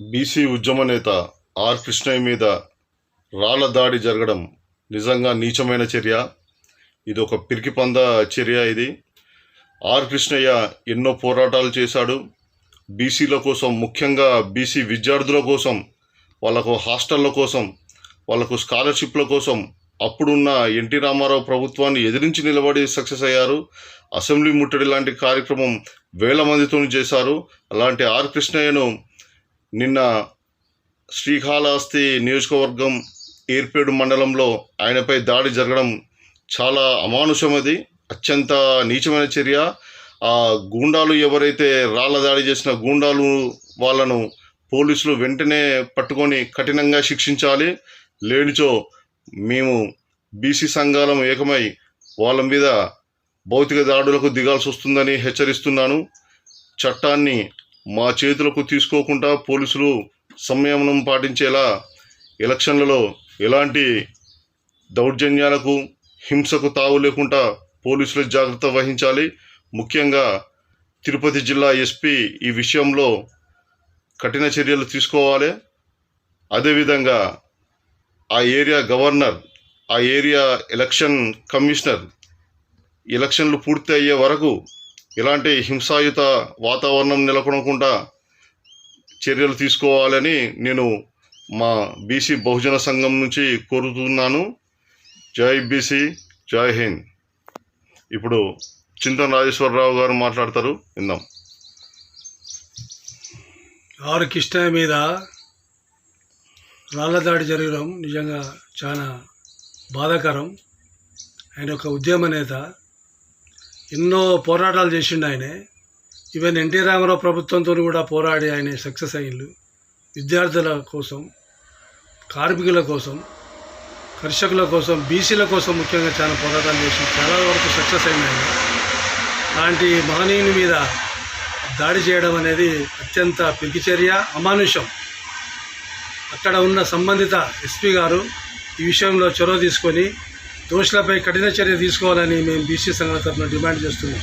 BC ఉద్యమ నేత are Krishnaiah మీద రాళ్ళ దాడి జరగడం నిజంగా నీచమైన చర్య. ఇది ఒక పిరికి పంద చర్య ఇది. ఆర్ కృష్ణయ్య ఎన్నో పోరాటాలు చేశాడు. బీసీల కోసం ముఖ్యంగా బీసీ విద్యార్థుల కోసం వాళ్ళకు హాస్టళ్ళ కోసం వాళ్ళకు స్కాలర్షిప్ల కోసం అప్పుడున్న ఎన్టీ రామారావు ప్రభుత్వాన్ని ఎదిరించి నిలబడి సక్సెస్ అయ్యారు. అసెంబ్లీ ముట్టడి లాంటి కార్యక్రమం వేల మందితో చేశారు. అలాంటి ఆర్ కృష్ణయ్యను నిన్న శ్రీకాళహస్తి నియోజకవర్గం ఏర్పేడు మండలంలో ఆయనపై దాడి జరగడం చాలా అమానుషమది అత్యంత నీచమైన చర్య. ఆ గూండాలు ఎవరైతే రాళ్ళ దాడి చేసిన గూండాలు వాళ్ళను పోలీసులు వెంటనే పట్టుకొని కఠినంగా శిక్షించాలి. లేనిచో మేము బీసీ సంఘాలం ఏకమై వాళ్ళ మీద భౌతిక దాడులకు దిగాల్సి వస్తుందని హెచ్చరిస్తున్నాను. చట్టాన్ని మా చేతులకు తీసుకోకుండా పోలీసులు సంయమనం పాటించేలా ఎలక్షన్లలో ఎలాంటి దౌర్జన్యాలకు హింసకు తావు లేకుండా పోలీసులు జాగ్రత్త వహించాలి. ముఖ్యంగా తిరుపతి జిల్లా ఎస్పీ ఈ విషయంలో కఠిన చర్యలు తీసుకోవాలి. అదేవిధంగా ఆ ఏరియా గవర్నర్ ఆ ఏరియా ఎలక్షన్ కమిషనర్ ఎలక్షన్లు పూర్తి అయ్యే వరకు ఇలాంటి హింసాయుత వాతావరణం నెలకొనకుండా చర్యలు తీసుకోవాలని నేను మా బీసీ బహుజన సంఘం నుంచి కోరుతున్నాను. జై బీసీ జై హింద్. ఇప్పుడు చింతన రాజేశ్వరరావు గారు మాట్లాడతారు. విందాం. ఆరు కృష్ణయ్య మీద రాళ్ళ దాడి జరగడం నిజంగా చాలా బాధాకరం. ఆయన ఒక ఉద్యమ నేత. ఎన్నో పోరాటాలు చేసిండు ఆయనే. ఈవెన్ ఎన్టీ రామారావు ప్రభుత్వంతో కూడా పోరాడి ఆయన సక్సెస్ అయ్యిండు. విద్యార్థుల కోసం కార్మికుల కోసం కర్షకుల కోసం బీసీల కోసం ముఖ్యంగా చాలా పోరాటాలు చేసి చాలా వరకు సక్సెస్ అయినాయి అలాంటి మహనీయుని మీద దాడి చేయడం అనేది అత్యంత పిరికి అమానుషం. అక్కడ ఉన్న సంబంధిత ఎస్పీ గారు ఈ విషయంలో చొరవ తీసుకొని దోషులపై కఠిన చర్య తీసుకోవాలని మేము బీసీ సంఘాల తరఫున డిమాండ్ చేస్తున్నాం.